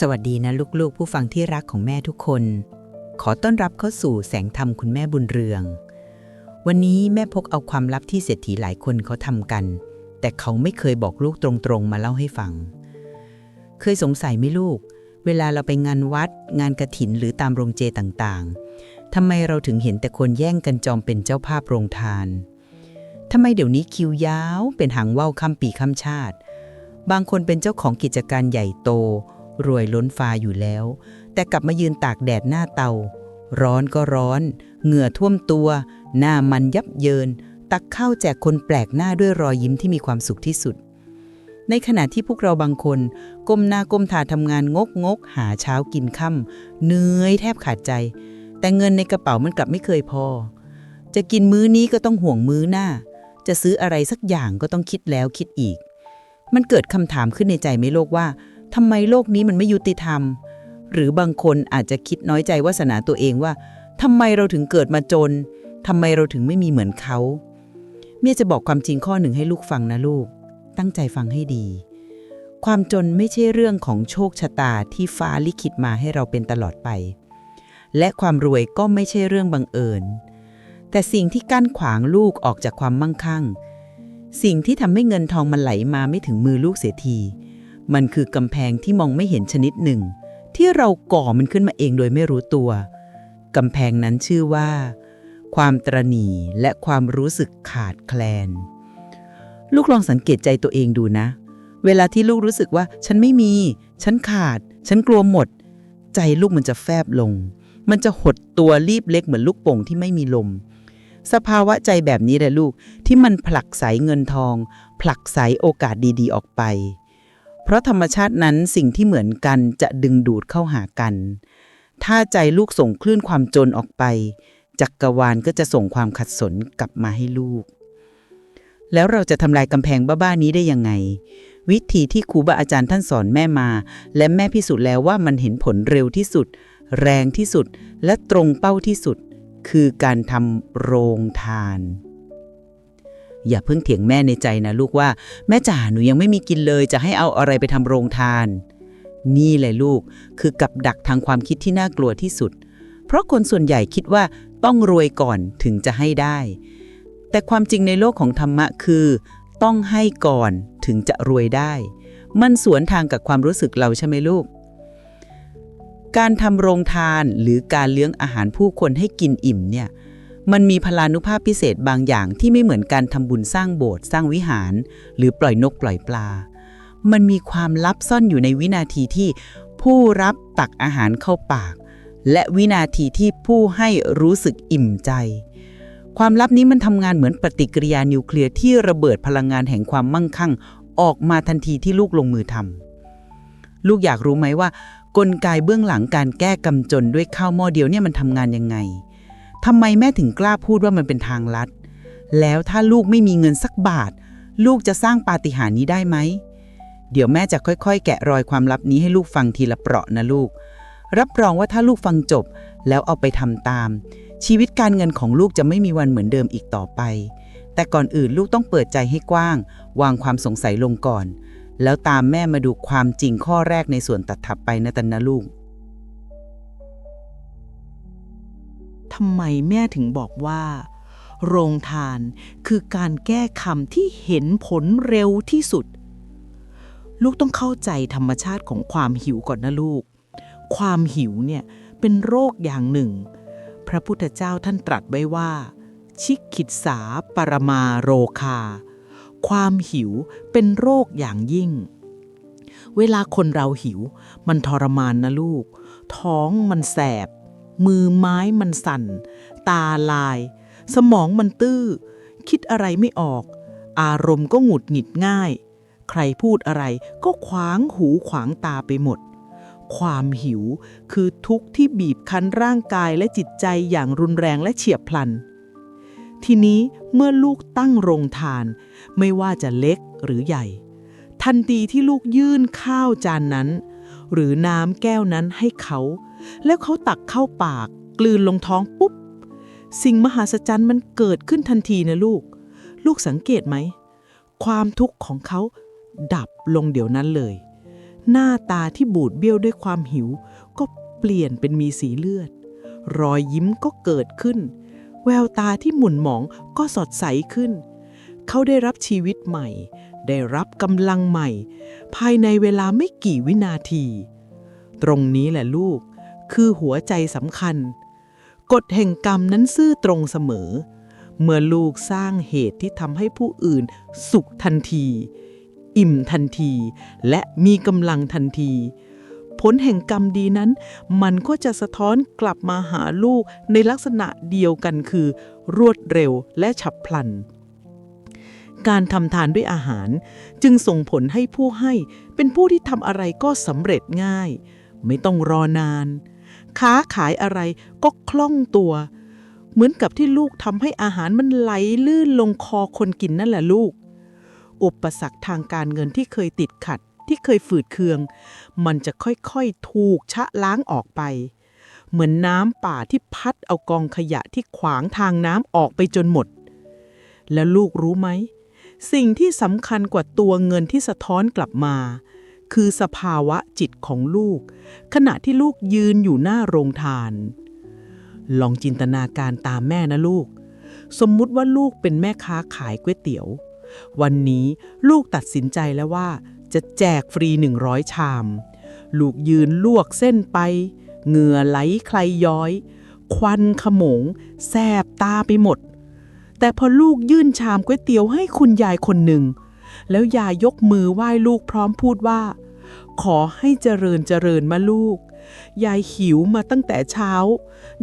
สวัสดีนะลูกๆ ผู้ฟังที่รักของแม่ทุกคน ขอต้อนรับเข้าสู่แสงธรรมคุณแม่บุญเรือง วันนี้แม่พกเอาความลับที่เศรษฐีหลายคนเขาทำกัน แต่เขาไม่เคยบอกลูกตรงๆ มาเล่าให้ฟัง เคยสงสัยไหมลูก เวลาเราไปงานวัด งานกระถินหรือตามโรงเจต่างๆทำไมเราถึงเห็นแต่คนแย่งกันจอมเป็นเจ้าภาพโรงทานทำไมเดี๋ยวนี้คิวยาวเป็นหางว่าวข้ามปีข้ามชาติ บางคนเป็นเจ้าของกิจการใหญ่โต รวยล้นฟ้าอยู่แล้ว แต่กลับมายืนตากแดดหน้าเตา ร้อนก็ร้อน เหงื่อท่วมตัว หน้ามันยับเยิน ตักข้าวแจกคนแปลกหน้าด้วยรอยยิ้มที่มีความสุขที่สุด ในขณะที่พวกเราบางคน ก้มหน้าก้มตาทำงานงกงกหาเช้ากินค่ำเหนื่อยแทบขาดใจ แต่เงินในกระเป๋ามันกลับไม่เคยพอ จะกินมื้อนี้ก็ต้องห่วงมื้อหน้า จะซื้ออะไรสักอย่างก็ต้องคิดแล้วคิดอีกมันเกิดคำถามขึ้นในใจไหมโลกว่า ทำไมโลกนี้มันไม่ยุติธรรม หรือบางคนอาจจะคิดน้อยใจวาสนาตัวเองว่าทำไมเราถึงเกิดมาจนทำไมเราถึงไม่มีเหมือนเขาเมียจะบอกความจริงข้อหนึ่งให้ลูกฟังนะลูก ตั้งใจฟังให้ดี ความจนไม่ใช่เรื่องของโชคชะตาที่ฟ้าลิขิตมาให้เราเป็นตลอดไป และความรวยก็ไม่ใช่เรื่องบังเอิญ แต่สิ่งที่กั้นขวางลูกออกจากความมั่งคั่ง สิ่งที่ทำให้เงินทองมันไหลมาไม่ถึงมือลูกเสียที มันคือกำแพงที่มองไม่เห็นชนิดหนึ่ง ที่เราก่อมันขึ้นมาเองโดยไม่รู้ตัว กำแพงนั้นชื่อว่า ความตรณีและความรู้สึกขาดแคลน ลูกลองสังเกตใจตัวเองดูนะ เวลาที่ลูกรู้สึกว่า ฉันไม่มี ฉันขาด ฉันกลัวหมด ใจลูกมันจะแฟบลง มันจะหดตัวรีบเล็กเหมือนลูกโป่งที่ไม่มีลมสภาวะใจแบบนี้แหละลูกที่มันผลักไสเงินทอง ผลักไสโอกาสดีๆ ออกไป เพราะธรรมชาตินั้นสิ่งที่เหมือนกันจะดึงดูดเข้าหากัน ถ้าใจลูกส่งคลื่นความจนออกไป จักรวาลก็จะส่งความขัดสนกลับมาให้ลูก แล้วเราจะทำลายกำแพงบ้าๆนี้ได้ยังไง วิธีที่ครูบาอาจารย์ท่านสอนแม่มา และแม่พิสูจน์แล้วว่ามันเห็นผลเร็วที่สุด แรงที่สุดและตรงเป้าที่สุด คือการทำโรงทาน อย่าเพิ่งเถียงแม่ในใจนะลูกว่า แม่จ๋าหนูยังไม่มีกินเลย จะให้เอาอะไรไปทำโรงทาน นี่แหละลูกคือกับดักทางความคิดที่น่ากลัวที่สุด เพราะคนส่วนใหญ่คิดว่าต้องรวยก่อนถึงจะให้ได้ แต่ความจริงในโลกของธรรมะคือ ต้องให้ก่อนถึงจะรวยได้ มันสวนทางกับความรู้สึกเราใช่ไหมลูก การทำโรงทานหรือการเลี้ยงอาหารผู้คนให้กินอิ่มเนี่ย มันมีพลานุภาพพิเศษบางอย่างที่ไม่เหมือนการทำบุญสร้างโบสถ์สร้างวิหาร หรือปล่อยนกปล่อยปลา มันมีความลับซ่อนอยู่ในวินาทีที่ผู้รับตักอาหารเข้าปาก และวินาทีที่ผู้ให้รู้สึกอิ่มใจ ความลับนี้มันทำงานเหมือนปฏิกิริยานิวเคลียร์ที่ระเบิดพลังงานแห่งความมั่งคั่ง ออกมาทันทีที่ลูกลงมือทำลูกอยากรู้ไหมว่ากลไกเบื้องหลังการแก้กำจนด้วยข้าวหม้อเดียวเนี่ยมันทำงานยังไง ทำไมแม่ถึงกล้าพูดว่ามันเป็นทางลัด แล้วถ้าลูกไม่มีเงินสักบาท ลูกจะสร้างปาฏิหาริย์นี้ได้ไหม เดี๋ยวแม่จะค่อยๆ แกะรอยความลับนี้ให้ลูกฟังทีละเปราะนะลูก รับรองว่าถ้าลูกฟังจบแล้วเอาไปทำตาม ชีวิตการเงินของลูกจะไม่มีวันเหมือนเดิมอีกต่อไป แต่ก่อนอื่นลูกต้องเปิดใจให้กว้าง วางความสงสัยลงก่อน แล้วตามแม่มาดูความจริงข้อแรกในส่วนตัดถับไปนะตันนะลูก ทำไมแม่ถึงบอกว่า โรงทานคือการแก้คำที่เห็นผลเร็วที่สุด ลูกต้องเข้าใจธรรมชาติของความหิวก่อนนะลูก ความหิวเนี่ยเป็นโรคอย่างหนึ่ง พระพุทธเจ้าท่านตรัสไว้ว่า ชิคิดสาปรมาโรคา ความหิวเป็นโรคอย่างยิ่งเวลาคนเราหิว มันทรมานนะลูก ท้องมันแสบ มือไม้มันสั่น ตาลาย สมองมันตื้อ คิดอะไรไม่ออก อารมณ์ก็หงุดหงิดง่าย ใครพูดอะไรก็ขวางหูขวางตาไปหมด ความหิวคือทุกข์ที่บีบคั้นร่างกายและจิตใจอย่างรุนแรงและเฉียบพลัน ทีนี้เมื่อลูกตั้งโรงทาน ไม่ว่าจะเล็กหรือใหญ่ ทันทีที่ลูกยื่นข้าวจานนั้น หรือน้ำแก้วนั้นให้เขา แล้วเขาตักเข้าปาก กลืนลงท้องปุ๊บ สิ่งมหัศจรรย์มันเกิดขึ้นทันทีนะลูก ลูกสังเกตไหม ความทุกข์ของเขาดับลงเดี๋ยวนั้นเลย หน้าตาที่บูดเบี้ยวด้วยความหิว ก็เปลี่ยนเป็นมีสีเลือด รอยยิ้มก็เกิดขึ้น แววตาที่หมุนหมองก็สดใสขึ้น เขาได้รับชีวิตใหม่ ได้รับกำลังใหม่ ภายในเวลาไม่กี่วินาที ตรงนี้แหละลูก คือหัวใจสำคัญ กฎแห่งกรรมนั้นซื่อตรงเสมอ เมื่อลูกสร้างเหตุที่ทำให้ผู้อื่น สุขทันที อิ่มทันที และมีกำลังทันที ผลแห่งกรรมดีนั้น มันก็จะสะท้อนกลับมาหาลูกในลักษณะเดียวกันคือ รวดเร็วและฉับพลันการทำทานด้วยอาหารจึงส่งผลให้ผู้ให้เป็นผู้ที่ทำอะไรก็สำเร็จง่าย ไม่ต้องรอนาน ค้าขายอะไรก็คล่องตัว เหมือนกับที่ลูกทำให้อาหารมันไหลลื่นลงคอคนกินนั่นแหละลูก อุปสรรคทางการเงินที่เคยติดขัดที่เคยฝืดเคือง มันจะค่อยๆถูกชะล้างออกไป เหมือนน้ำป่าที่พัดเอากองขยะที่ขวางทางน้ำออกไปจนหมด แล้วลูกรู้ไหม สิ่งที่สำคัญกว่าตัวเงินที่สะท้อนกลับมา คือสภาวะจิตของลูก ขณะที่ลูกยืนอยู่หน้าโรงทาน ลองจินตนาการตามแม่นะลูก สมมุติว่าลูกเป็นแม่ค้าขายก๋วยเตี๋ยว วันนี้ลูกตัดสินใจแล้วว่า จะแจกฟรี 100 ชาม ลูกยืนลวกเส้นไป เหงื่อไหลใครย้อย ควันขโมง แสบตาไปหมด แต่พอลูกยื่นชามก๋วยเตี๋ยวให้คุณยายคนหนึ่งแล้วยายยกมือไหว้ลูกพร้อมพูดว่า ขอให้เจริญเจริญมาลูก ยายหิวมาตั้งแต่เช้า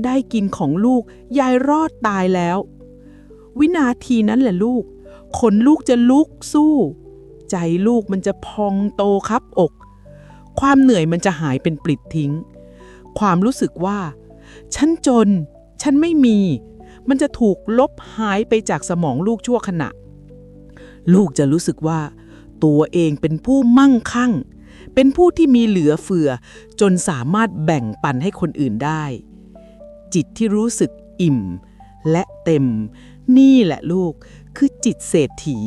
ได้กินของลูก ยายรอดตายแล้ว วินาทีนั้นแหละลูก ขนลูกจะลุกสู้ ใจลูกมันจะพองโตครับอก ความเหนื่อยมันจะหายเป็นปลิดทิ้ง ความรู้สึกว่า ฉันจน ฉันไม่มี มันจะถูกลบหายไปจากสมองลูกชั่วขณะ ลูกจะรู้สึกว่า ตัวเองเป็นผู้มั่งคั่ง เป็นผู้ที่มีเหลือเฟือ จนสามารถแบ่งปันให้คนอื่นได้ จิตที่รู้สึกอิ่ม และเต็ม นี่แหละลูก คือจิตเศรษฐี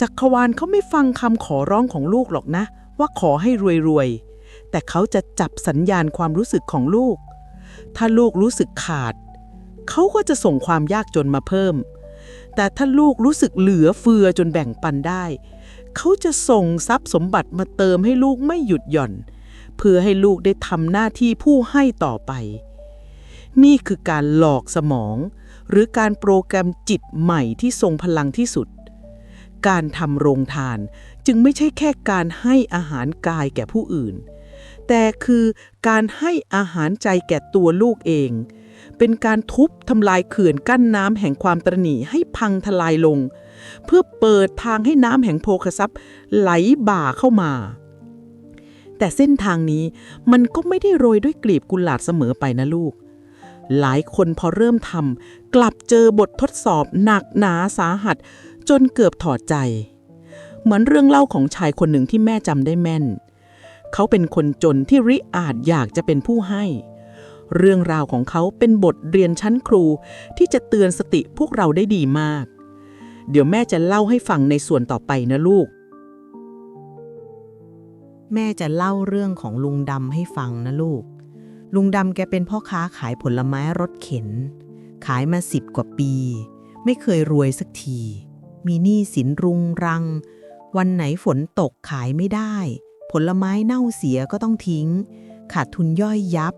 จักรวาลเขาไม่ฟังคำขอร้องของลูกหรอกนะ ว่าขอให้รวยๆ แต่เขาจะจับสัญญาณความรู้สึกของลูก ถ้าลูกรู้สึกขาด เขาก็จะส่งความยากจนมาเพิ่ม แต่ถ้าลูกรู้สึกเหลือเฟือจนแบ่งปันได้ เขาจะส่งทรัพย์สมบัติมาเติมให้ลูกไม่หยุดหย่อน เพื่อให้ลูกได้ทำหน้าที่ผู้ให้ต่อไป นี่คือการหลอกสมอง หรือการโปรแกรมจิตใหม่ที่ทรงพลังที่สุด การทำโรงทานจึงไม่ใช่แค่การให้อาหารกายแก่ผู้อื่น แต่คือการให้อาหารใจแก่ตัวลูกเอง เป็นการทุบทำลายเขื่อนกั้นน้ำแห่งความตรณีให้พังทลายลง เพื่อเปิดทางให้น้ำแห่งโภคทรัพย์ไหลบ่าเข้ามา แต่เส้นทางนี้มันก็ไม่ได้โรยด้วยกลีบกุหลาบเสมอไปนะลูก หลายคนพอเริ่มทำกลับเจอบททดสอบหนักหนาสาหัส จนเกือบถอดใจ เหมือนเรื่องเล่าของชายคนหนึ่งที่แม่จำได้แม่น เขาเป็นคนจนที่ริอาจอยากจะเป็นผู้ให้เรื่องราวของเขาเป็นบทเรียนชั้นครูที่จะเตือนสติพวกเราได้ดีมาก เดี๋ยวแม่จะเล่าให้ฟังในส่วนต่อไปนะลูก แม่จะเล่าเรื่องของลุงดำให้ฟังนะลูก ลุงดำแกเป็นพ่อค้าขายผลไม้รถเข็น ขายมาสิบกว่าปี ไม่เคยรวยสักที มีหนี้สินรุงรัง วันไหนฝนตกขายไม่ได้ ผลไม้เน่าเสียก็ต้องทิ้ง ขาดทุนย่อยยับ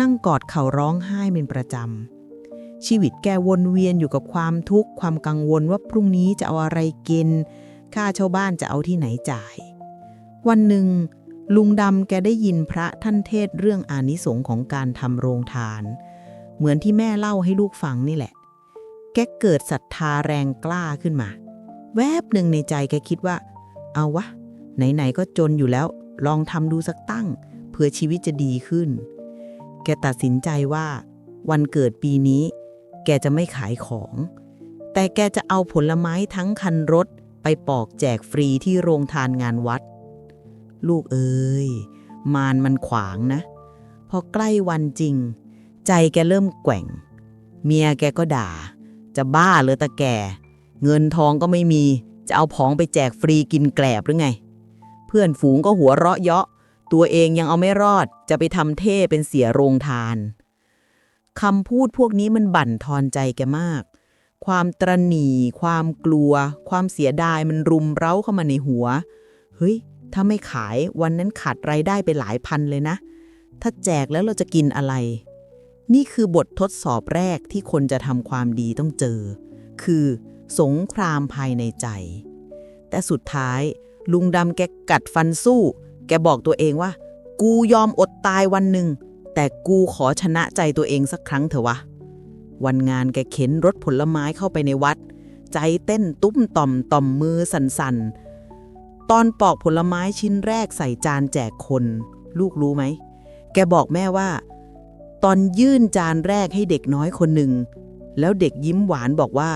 นั่งกอดเข่าร้องไห้เป็นประจำ ชีวิตแกวนเวียนอยู่กับความทุกข์ความกังวลว่าพรุ่งนี้จะเอาอะไรกิน ค่าเช่าบ้านจะเอาที่ไหนจ่าย วันหนึ่ง ลุงดำแกได้ยินพระท่านเทศเรื่องอานิสงส์ของการทำโรงทาน เหมือนที่แม่เล่าให้ลูกฟังนี่แหละ แกเกิดศรัทธาแรงกล้าขึ้นมา แวบหนึ่งในใจแกคิดว่า เอาวะ ไหนๆก็จนอยู่แล้ว ลองทำดูสักตั้งเพื่อชีวิตจะดีขึ้น แกตัดสินใจว่า วันเกิดปีนี้ แกจะไม่ขายของ แต่แกจะเอาผลไม้ทั้งคันรถไปปอกแจกฟรีที่โรงทานงานวัด ลูกเอ้ย มารมันขวางนะ พอใกล้วันจริง ใจแกเริ่มแกว่ง เมียแกก็ด่า จะบ้าเหรือตะแก่เงินทองก็ไม่มี จะเอาของไปแจกฟรีกินแกลบหรือไง เพื่อนฝูงก็หัวเราะเยาะ ตัวเองยังเอาไม่รอด จะไปทำเท่เป็นเสียโรงทาน คำพูดพวกนี้มันบั่นทอนใจแกมาก ความตรณีความกลัว ความเสียดายมันรุมเร้าเข้ามาในหัว เฮ้ย ถ้าไม่ขายวันนั้นขาดรายได้ไปหลายพันเลยนะ ถ้าแจกแล้วเราจะกินอะไร นี่คือบททดสอบแรกที่คนจะทำความดีต้องเจอ คือ สงครามภายในใจ แต่สุดท้าย ลุงดำแกกัดฟันสู้ แกบอกตัวเองว่า กูยอมอดตายวันหนึ่ง แต่กูขอชนะใจตัวเองสักครั้งเถอะวะ วันงานแกเข็นรถผลไม้เข้าไปในวัด ใจเต้นตุ้มต่อมต่อมมือสั่นๆ ตอนปอกผลไม้ชิ้นแรกใส่จานแจกคน ลูกรู้ไหม แกบอกแม่ว่า ตอนยื่นจานแรกให้เด็กน้อยคนหนึ่ง แล้วเด็กยิ้มหวานบอกว่า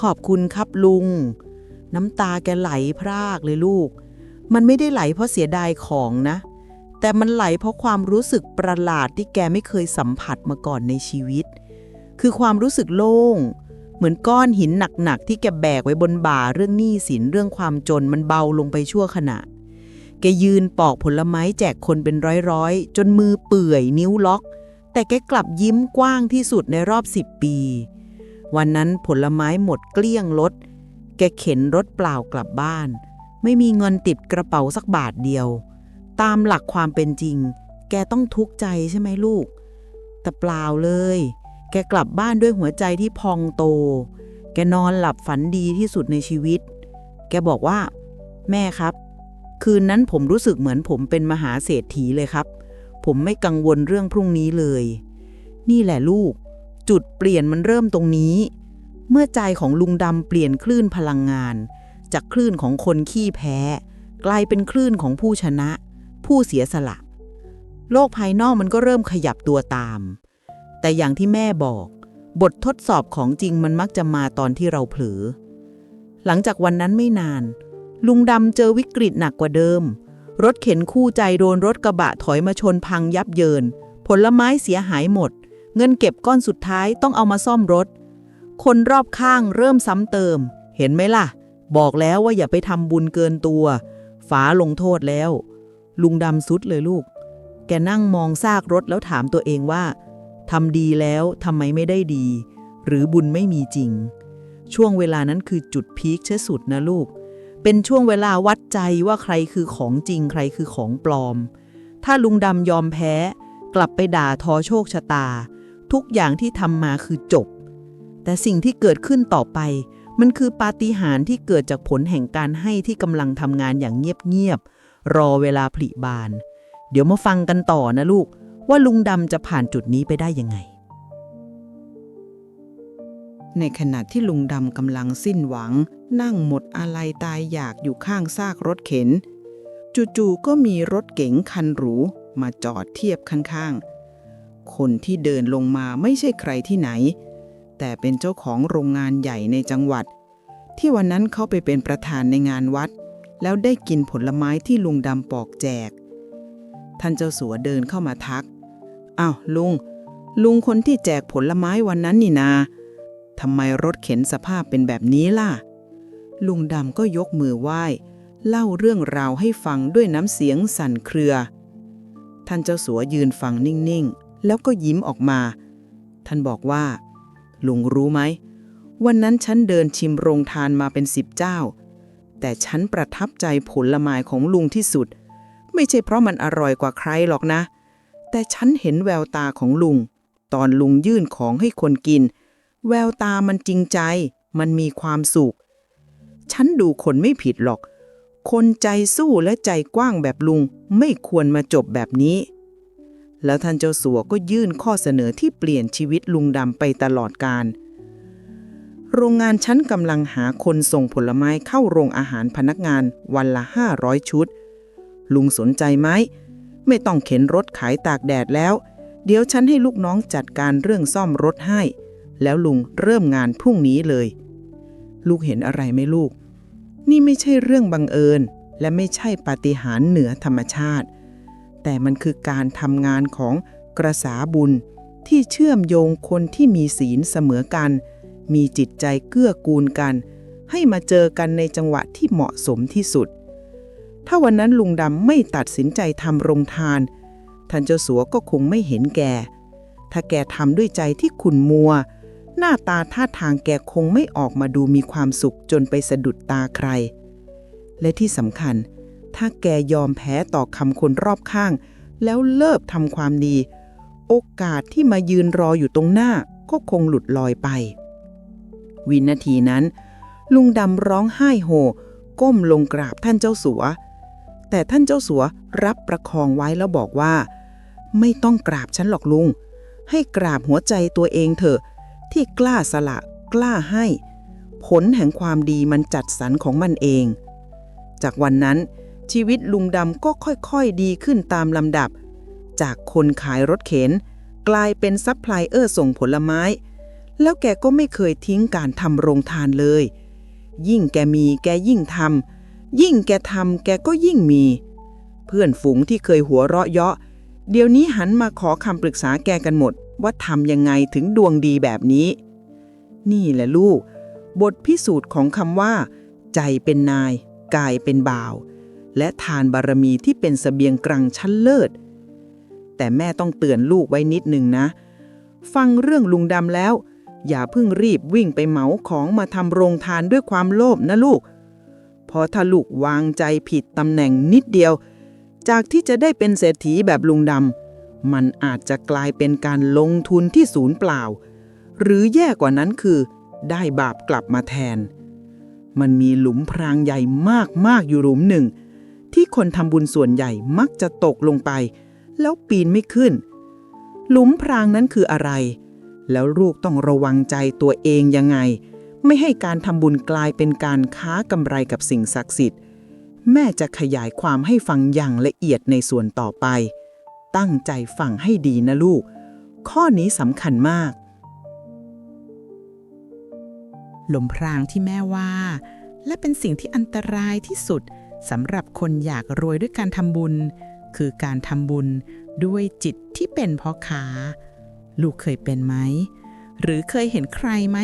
ขอบคุณครับลุง น้ำตาแกไหลพรากเลยลูก มันไม่ได้ไหลเพราะเสียดายของนะ แต่มันไหลเพราะความรู้สึกประหลาดที่แกไม่เคยสัมผัสมาก่อนในชีวิต คือความรู้สึกโล่ง เหมือนก้อนหินหนักๆที่แกแบกไว้บนบ่าเรื่องหนี้สินเรื่องความจนมันเบาลงไปชั่วขณะ แกยืนปอกผลไม้แจกคนเป็นร้อยๆ จนมือเปื่อยนิ้วล็อก แต่แกกลับยิ้มกว้างที่สุดในรอบสิบปี วันนั้นผลไม้หมดเกลี้ยงรถ แกเข็นรถเปล่ากลับบ้าน ไม่มีเงินติดกระเป๋าสักบาทเดียว ตามหลักความเป็นจริง แกต้องทุกข์ใจใช่ไหมลูก แต่เปล่าเลย แกกลับบ้านด้วยหัวใจที่พองโต แกนอนหลับฝันดีที่สุดในชีวิต แกบอกว่า แม่ครับ คืนนั้นผมรู้สึกเหมือนผมเป็นมหาเศรษฐีเลยครับ ผมไม่กังวลเรื่องพรุ่งนี้เลย นี่แหละลูก จุดเปลี่ยนมันเริ่มตรงนี้ เมื่อใจของลุงดำเปลี่ยนคลื่นพลังงาน จากคลื่นของคนขี้แพ้กลายเป็นคลื่นของผู้ชนะ ผู้เสียสละ โลกภายนอกมันก็เริ่มขยับตัวตาม แต่อย่างที่แม่บอก บททดสอบของจริงมันมักจะมาตอนที่เราเผลอ หลังจากวันนั้นไม่นาน ลุงดำเจอวิกฤตหนักกว่าเดิม รถเข็นคู่ใจโดนรถกระบะถอยมาชนพังยับเยิน ผลไม้เสียหายหมด เงินเก็บก้อนสุดท้ายต้องเอามาซ่อมรถ คนรอบข้างเริ่มซ้ำเติม เห็นไหมล่ะ บอกแล้วว่าอย่าไปทำบุญเกินตัว ฝาลงโทษแล้ว ลุงดำสุดเลยลูก แกนั่งมองซากรถแล้วถามตัวเองว่าทำดีแล้วทำไมไม่ได้ดี หรือบุญไม่มีจริง ช่วงเวลานั้นคือจุดพีคเชสุดนะลูก เป็นช่วงเวลาวัดใจว่าใครคือของจริง ใครคือของปลอม ถ้าลุงดำยอมแพ้ กลับไปด่าทอโชคชะตา ทุกอย่างที่ทำมาคือจบ แต่สิ่งที่เกิดขึ้นต่อไป มันคือปาฏิหาริย์ที่เกิดจากผลแห่งการให้ที่กำลังทำงานอย่างเงียบๆ รอเวลาผลิบาน เดี๋ยวมาฟังกันต่อนะลูก ว่าลุงดำจะผ่านจุดนี้ไปได้ยังไง ในขณะที่ลุงดำกำลังสิ้นหวัง นั่งหมดอาลัยตายอยากอยู่ข้างซากรถเข็น จู่ๆก็มีรถเก๋งคันหรู มาจอดเทียบข้างๆ คนที่เดินลงมาไม่ใช่ใครที่ไหน แต่เป็นเจ้าของโรงงานใหญ่ในจังหวัด ที่วันนั้นเขาไปเป็นประธานในงานวัด แล้วได้กินผลไม้ที่ลุงดำปอกแจก ท่านเจ้าสัวเดินเข้ามาทักอ้าวลุง ลุงคนที่แจกผลไม้วันนั้นนี่นาทำไมรถเข็นสภาพเป็นแบบนี้ล่ะ ลุงดำก็ยกมือไหว้ เล่าเรื่องราวให้ฟังด้วยน้ำเสียงสั่นเครือ ท่านเจ้าสัวยืนฟังนิ่งๆ แล้วก็ยิ้มออกมา ท่านบอกว่า ลุงรู้ไหม วันนั้นฉันเดินชิมโรงทานมาเป็นสิบเจ้า แต่ฉันประทับใจผลไม้ของลุงที่สุด ไม่ใช่เพราะมันอร่อยกว่าใครหรอกนะ แต่ฉันเห็นแววตาของลุง ตอนลุงยื่นของให้คนกิน แววตามันจริงใจ มันมีความสุข ฉันดูคนไม่ผิดหรอก คนใจสู้และใจกว้างแบบลุงไม่ควรมาจบแบบนี้ แล้วท่านเจ้าสัวก็ยื่นข้อเสนอที่เปลี่ยนชีวิตลุงดำไปตลอดการ โรงงานฉันกำลังหาคนส่งผลไม้เข้าโรงอาหารพนักงานวันละ 500 ชุด ลุงสนใจไหม ไม่ต้องเข็นรถขายตากแดดแล้ว เดี๋ยวฉันให้ลูกน้องจัดการเรื่องซ่อมรถให้ แล้วลุงเริ่มงานพรุ่งนี้เลย ลูกเห็นอะไรไหมลูก นี่ไม่ใช่เรื่องบังเอิญ และไม่ใช่ปาฏิหาริย์เหนือธรรมชาติ แต่มันคือการทำงานของกระสาบุญที่เชื่อมโยงคนที่มีศีลเสมอกัน มีจิตใจเกื้อกูลกัน ให้มาเจอกันในจังหวะที่เหมาะสมที่สุด ถ้าวันนั้นลุงดำไม่ตัดสินใจทำโรงทาน ท่านเจ้าสัวก็คงไม่เห็นแก่ ถ้าแกทำด้วยใจที่ขุ่นมัว หน้าตาท่าทางแกคงไม่ออกมาดูมีความสุขจนไปสะดุดตาใคร และที่สำคัญ ถ้าแกยอมแพ้ต่อคำคนรอบข้าง แล้วเลิกทำความดี โอกาสที่มายืนรออยู่ตรงหน้าก็คงหลุดลอยไป วินาทีนั้น ลุงดำร้องไห้โฮก้มลงกราบท่านเจ้าสัว แต่ท่านเจ้าสัวรับประคองไว้แล้วบอกว่า ไม่ต้องกราบฉันหรอกลุง ให้กราบหัวใจตัวเองเถอะ ที่กล้าสละกล้าให้ ผลแห่งความดีมันจัดสรรของมันเอง จากวันนั้นชีวิตลุงดำก็ค่อยๆดีขึ้นตามลำดับ จากคนขายรถเข็น กลายเป็นซัพพลายเออร์ส่งผลไม้ แล้วแกก็ไม่เคยทิ้งการทำโรงทานเลย ยิ่งแกมีแกยิ่งทำยิ่งแกทำแกก็ยิ่งมี เพื่อนฝูงที่เคยหัวเราะเยาะ เดี๋ยวนี้หันมาขอคำปรึกษาแกกันหมด ว่าทำยังไงถึงดวงดีแบบนี้ นี่แหละลูก บทพิสูจน์ของคำว่า ใจเป็นนาย กายเป็นบ่าว และทานบารมีที่เป็นสเสบียงกลางชั้นเลิศ แต่แม่ต้องเตือนลูกไว้นิดหนึ่งนะ ฟังเรื่องลุงดำแล้ว อย่าเพิ่งรีบวิ่งไปเหมาของมาทำโรงทานด้วยความโลภนะลูกเพราะถ้าลูกวางใจผิดตำแหน่งนิดเดียว จากที่จะได้เป็นเศรษฐีแบบลุงดำมันอาจจะกลายเป็นการลงทุนที่ศูนย์เปล่า หรือแย่กว่านั้นคือ ได้บาปกลับมาแทน มันมีหลุมพรางใหญ่มาก ๆ อยู่หลุมหนึ่ง ที่คนทำบุญส่วนใหญ่มักจะตกลงไป แล้วปีนไม่ขึ้น หลุมพรางนั้นคืออะไร แล้วลูกต้องระวังใจตัวเองยังไง ไม่ให้การทำบุญกลายเป็นการค้ากำไรกับสิ่งศักดิ์สิทธิ์ แม่จะขยายความให้ฟังอย่างละเอียดในส่วนต่อไป ตั้งใจฟังให้ดีนะลูก ข้อนี้สำคัญมากหลมพรางที่แม่ว่า และเป็นสิ่งที่อันตรายที่สุดสำหรับคนอยากรวยด้วยการทำบุญ คือการทำบุญด้วยจิตที่เป็นพ่อค้า ลูกเคยเป็นไหม หรือเคยเห็นใครไหม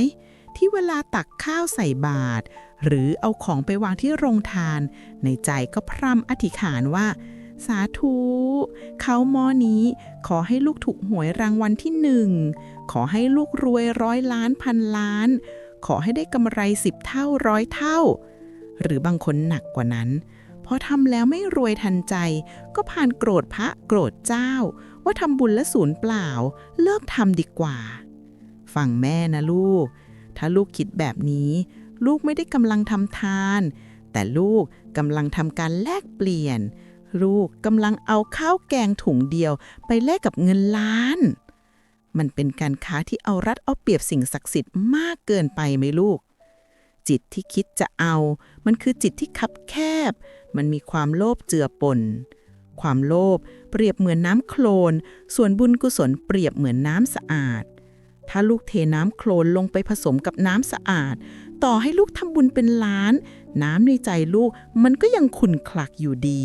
ที่เวลาตักข้าวใส่บาตรหรือเอาของไปวางที่โรงทาน ในใจก็พร่ำอธิษฐานว่า สาธุเขาหมอนี้ ขอให้ลูกถูกหวยรางวัลที่หนึ่ง ขอให้ลูกรวยร้อยล้านพันล้าน ขอให้ได้กำไรสิบเท่าร้อยเท่า หรือบางคนหนักกว่านั้นพอทำแล้วไม่รวยทันใจ ก็ผ่านโกรธพระโกรธเจ้า ว่าทำบุญและศูนย์เปล่า เลิกทำดีกว่า ฟังแม่นะลูก ถ้าลูกคิดแบบนี้ ลูกไม่ได้กำลังทำทาน แต่ลูกกำลังทำการแลกเปลี่ยน ลูกกำลังเอาข้าวแกงถุงเดียว ไปแลกกับเงินล้าน มันเป็นการค้าที่เอารัดเอาเปรียบสิ่งศักดิ์สิทธิ์มากเกินไปไหมลูกจิตที่คิดจะเอา มันคือจิตที่คับแคบ มันมีความโลภเจือปน ความโลภ รียบเหมือนน้ำโคลน ส่วนบุญกุศลเปรียบเหมือนน้ำสะอาด ถ้าลูกเทน้ำโคลนลงไปผสมกับน้ำสะอาด ต่อให้ลูกทำบุญเป็นล้าน น้ำในใจลูกมันก็ยังขุ่นคลักอยู่ดี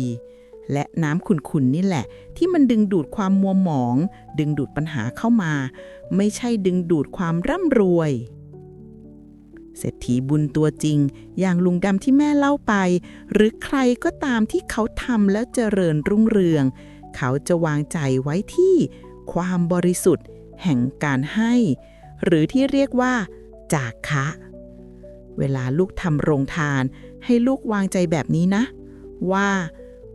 และน้ำขุ่นๆนนี่แหละ ที่มันดึงดูดความมัวหมอง ดึงดูดปัญหาเข้ามา ไม่ใช่ดึงดูดความร่ำรวยเศรษฐีบุญตัวจริง อย่างลุงดำที่แม่เล่าไป หรือใครก็ตามที่เขาทำแล้วเจริญรุ่งเรือง เขาจะวางใจไว้ที่ความบริสุทธิ์แห่งการให้ หรือที่เรียกว่าจากคะ เวลาลูกทำโรงทานให้ลูกวางใจแบบนี้นะ ว่า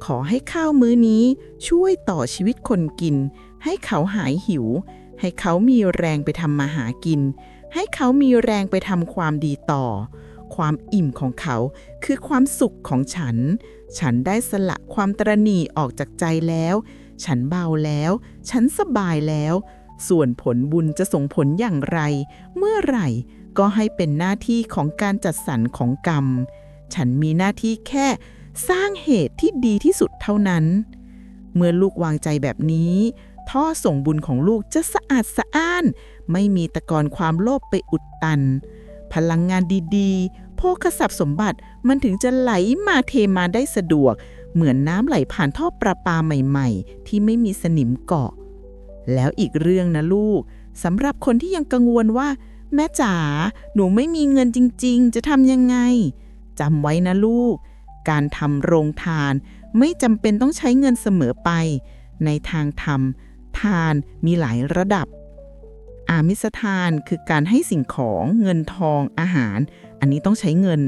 ขอให้ข้าวมื้อนี้ช่วยต่อชีวิตคนกิน ให้เขาหายหิว ให้เขามีแรงไปทำมาหากิน ให้เขามีแรงไปทำความดีต่อ ความอิ่มของเขาคือความสุขของฉัน ฉันได้สละความตรณีออกจากใจแล้ว ฉันเบาแล้ว ฉันสบายแล้ว ส่วนผลบุญจะส่งผลอย่างไร เมื่อไหร่ก็ให้เป็นหน้าที่ของการจัดสรรของกรรม ฉันมีหน้าที่แค่สร้างเหตุที่ดีที่สุดเท่านั้น เมื่อลูกวางใจแบบนี้ ท่อส่งบุญของลูกจะสะอาดสะอ้าน ไม่มีตะกอนความโลภไปอุดตัน พลังงานดีๆ โภคทรัพย์สมบัติ มันถึงจะไหลมาเทมาได้สะดวก เหมือนน้ำไหลผ่านท่อประปาใหม่ๆ ที่ไม่มีสนิมเกาะ แล้วอีกเรื่องนะลูกสำหรับคนที่ยังกังวลว่า แม่จ๋าหนูไม่มีเงินจริง ๆ จะทำยังไงจำไว้นะลูก การทำโรงทานไม่จำเป็นต้องใช้เงินเสมอไป ในทางธรรม ทานมีหลายระดับ อามิสทานคือการให้สิ่งของเงินทองอาหาร อันนี้ต้องใช้เงิน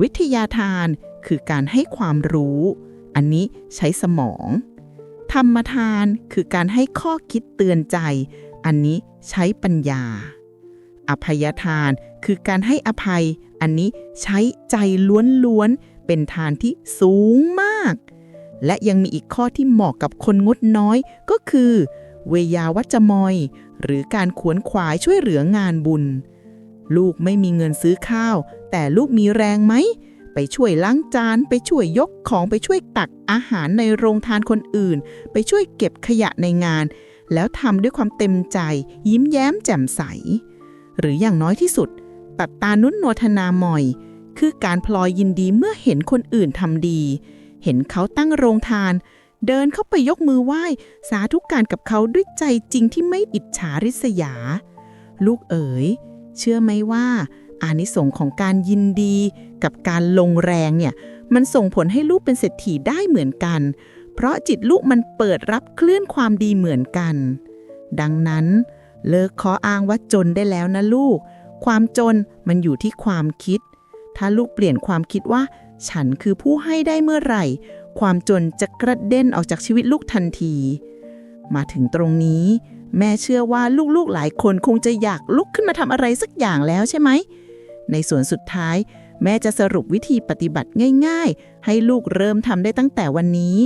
วิทยาทานคือการให้ความรู้ อันนี้ใช้สมอง ธรรมทานคือการให้ข้อคิดเตือนใจ อันนี้ใช้ปัญญา อภัยทานคือการให้อภัย อันนี้ใช้ใจล้วนๆ เป็นทานที่สูงมาก และยังมีอีกข้อที่เหมาะกับคนงดน้อยก็คือ เวยาวัจจมอย หรือการขวนขวายช่วยเหลืองานบุญ ลูกไม่มีเงินซื้อข้าว แต่ลูกมีแรงไหม ไปช่วยล้างจาน ไปช่วยยกของไปช่วยตักอาหารในโรงทานคนอื่น ไปช่วยเก็บขยะในงาน แล้วทำด้วยความเต็มใจ ยิ้มแย้มแจ่มใส หรืออย่างน้อยที่สุด ตัดตานุนโนทนาหมอย คือการพลอยยินดีเมื่อเห็นคนอื่นทำดี เห็นเขาตั้งโรงทาน เดินเข้าไปยกมือไหว้ สาธุการกับเขาด้วยใจจริงที่ไม่อิจฉาริษยา ลูกเอ๋ย เชื่อไหมว่าอานิสงของการยินดีกับการลงแรงเนี่ย มันส่งผลให้ลูกเป็นเศรษฐีได้เหมือนกัน เพราะจิตลูกมันเปิดรับคลื่นความดีเหมือนกัน ดังนั้น เลิกขออ้างว่าจนได้แล้วนะลูก ความจนมันอยู่ที่ความคิด ถ้าลูกเปลี่ยนความคิดว่า ฉันคือผู้ให้ได้เมื่อไหร่ ความจนจะกระเด็นออกจากชีวิตลูกทันที มาถึงตรงนี้ แม่เชื่อว่าลูกๆหลายคนคงจะอยากลุกขึ้นมาทำอะไรสักอย่างแล้วใช่ไหม ในส่วนสุดท้าย แม่จะสรุปวิธีปฏิบัติง่ายๆ ให้ลูกเริ่มทำได้ตั้งแต่วันนี้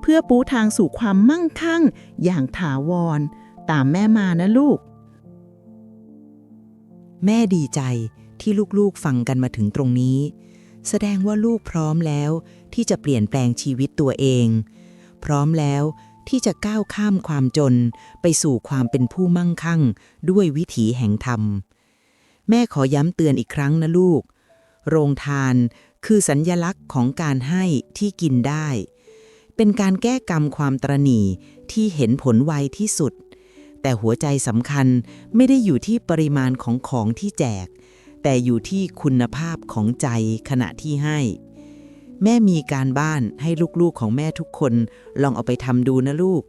เพื่อปูทางสู่ความมั่งคั่ง อย่างถาวร ตามแม่มานะลูก แม่ดีใจที่ลูกๆฟังกันมาถึงตรงนี้ แสดงว่าลูกพร้อมแล้วที่จะเปลี่ยนแปลงชีวิตตัวเอง พร้อมแล้ว ที่จะก้าวข้ามความจนไปสู่ความเป็นผู้มั่งคั่ง ด้วยวิถีแห่งธรรม แม่ขอย้ำเตือนอีกครั้งนะลูก โรงทานคือสัญญลักษณ์ของการให้ที่กินได้ เป็นการแก้กรรมความตรณีที่เห็นผลไวที่สุด แต่หัวใจสำคัญไม่ได้อยู่ที่ปริมาณของของที่แจก แต่อยู่ที่คุณภาพของใจขณะที่ให้ แม่มีการบ้านให้ลูกๆของแม่ทุกคน ลองเอาไปทำดูนะลูก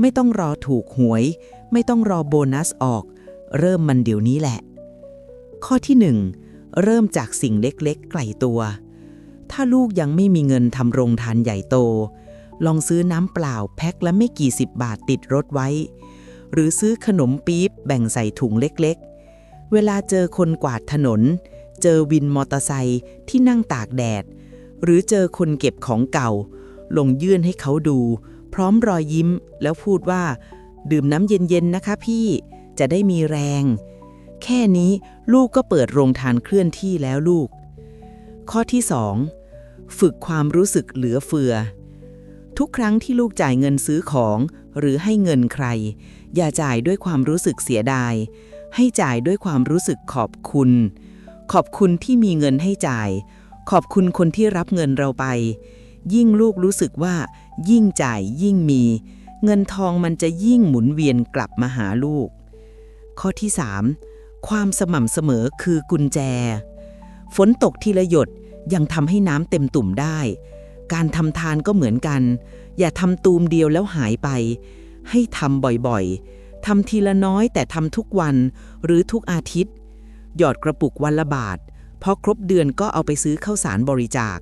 ไม่ต้องรอถูกหวย ไม่ต้องรอโบนัสออก เริ่มมันเดี๋ยวนี้แหละ ข้อที่หนึ่งเริ่มจากสิ่งเล็กๆ ไกลตัว ถ้าลูกยังไม่มีเงินทำโรงทานใหญ่โต ลองซื้อน้ำเปล่าแพ็คละไม่กี่สิบบาทติดรถไว้ หรือซื้อขนมปี๊บแบ่งใส่ถุงเล็กๆ เวลาเจอคนกวาดถนน เจอวินมอเตอร์ไซค์ที่นั่งตากแดด หรือเจอคนเก็บของเก่า ลงยื่นให้เขาดู พร้อมรอยยิ้มแล้วพูดว่า ดื่มน้ำเย็นๆนะคะพี่จะได้มีแรง แค่นี้ลูกก็เปิดโรงทานเคลื่อนที่แล้วลูก ข้อที่ 2 ฝึกความรู้สึกเหลือเฟือ ทุกครั้งที่ลูกจ่ายเงินซื้อของหรือให้เงินใคร อย่าจ่ายด้วยความรู้สึกเสียดาย ให้จ่ายด้วยความรู้สึกขอบคุณ ขอบคุณที่มีเงินให้จ่าย ขอบคุณคนที่รับเงินเราไป ยิ่งลูกรู้สึกว่า ยิ่งจ่ายยิ่งมี เงินทองมันจะยิ่งหมุนเวียนกลับมาหาลูก ข้อที่ 3 ความสม่ำเสมอคือกุญแจ ฝนตกทีละหยดยังทำให้น้ำเต็มตุ่มได้ การทำทานก็เหมือนกัน อย่าทำตูมเดียวแล้วหายไป ให้ทำบ่อยๆทำทีละน้อยแต่ทำทุกวันหรือทุกอาทิตย์ หยอดกระปุกวันละบาท พอครบเดือนก็เอาไปซื้อข้าวสารบริจาค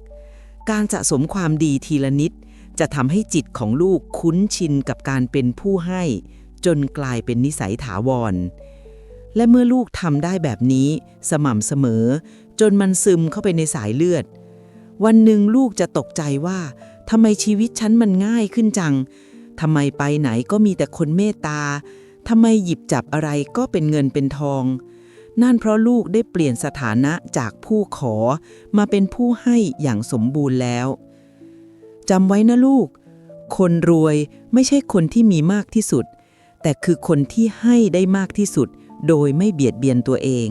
การสะสมความดีทีละนิด จะทำให้จิตของลูกคุ้นชินกับการเป็นผู้ให้ จนกลายเป็นนิสัยถาวร และเมื่อลูกทำได้แบบนี้สม่ำเสมอ จนมันซึมเข้าไปในสายเลือด วันหนึ่งลูกจะตกใจว่าทำไมชีวิตฉันมันง่ายขึ้นจังทำไมไปไหนก็มีแต่คนเมตตาทำไมหยิบจับอะไรก็เป็นเงินเป็นทอง นั่นเพราะลูกได้เปลี่ยนสถานะจากผู้ขอมาเป็นผู้ให้อย่างสมบูรณ์แล้วจำไว้นะลูก คนรวยไม่ใช่คนที่มีมากที่สุด แต่คือคนที่ให้ได้มากที่สุด โดยไม่เบียดเบียนตัวเอง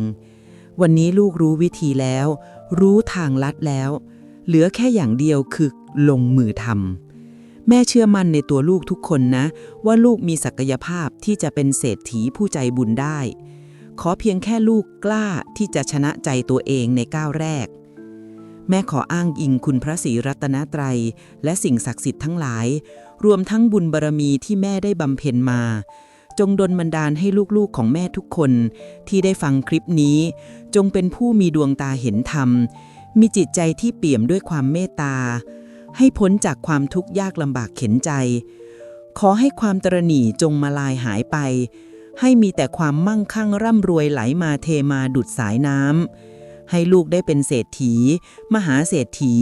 วันนี้ลูกรู้วิธีแล้ว รู้ทางลัดแล้ว เหลือแค่อย่างเดียวคือลงมือทำแม่เชื่อมั่นในตัวลูกทุกคนนะ ว่าลูกมีศักยภาพที่จะเป็นเศรษฐีผู้ใจบุญได้ ขอเพียงแค่ลูกกล้าที่จะชนะใจตัวเองในก้าวแรก แม่ขออ้างอิงคุณพระศรีรัตนตรัย และสิ่งศักดิ์สิทธิ์ทั้งหลาย รวมทั้งบุญบารมีที่แม่ได้บำเพ็ญมา จงดลบันดาลให้ลูกๆของแม่ทุกคนที่ได้ฟังคลิปนี้ จงเป็นผู้มีดวงตาเห็นธรรม มีจิตใจที่เปี่ยมด้วยความเมตตา ให้พ้นจากความทุกข์ยากลำบากเข็นใจ ขอให้ความตรณีจงมาลายหายไป ให้มีแต่ความมั่งคั่งร่ำรวยไหลมาเทมาดุดสายน้ำ ให้ลูกได้เป็นเศรษฐี มหาเศรษฐี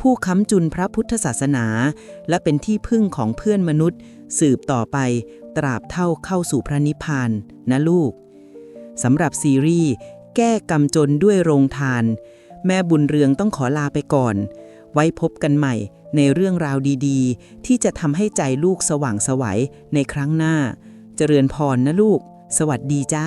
ผู้ค้ำจุนพระพุทธศาสนา และเป็นที่พึ่งของเพื่อนมนุษย์ สืบต่อไปตราบเท่าเข้าสู่พระนิพพานนะลูกสำหรับซีรีส์แก้กรรมจนด้วยโรงทาน แม่บุญเรืองต้องขอลาไปก่อน ไว้พบกันใหม่ในเรื่องราวดีๆ ที่จะทำให้ใจลูกสว่างไสวัยในครั้งหน้า เจริญพรนะลูก สวัสดีจ้า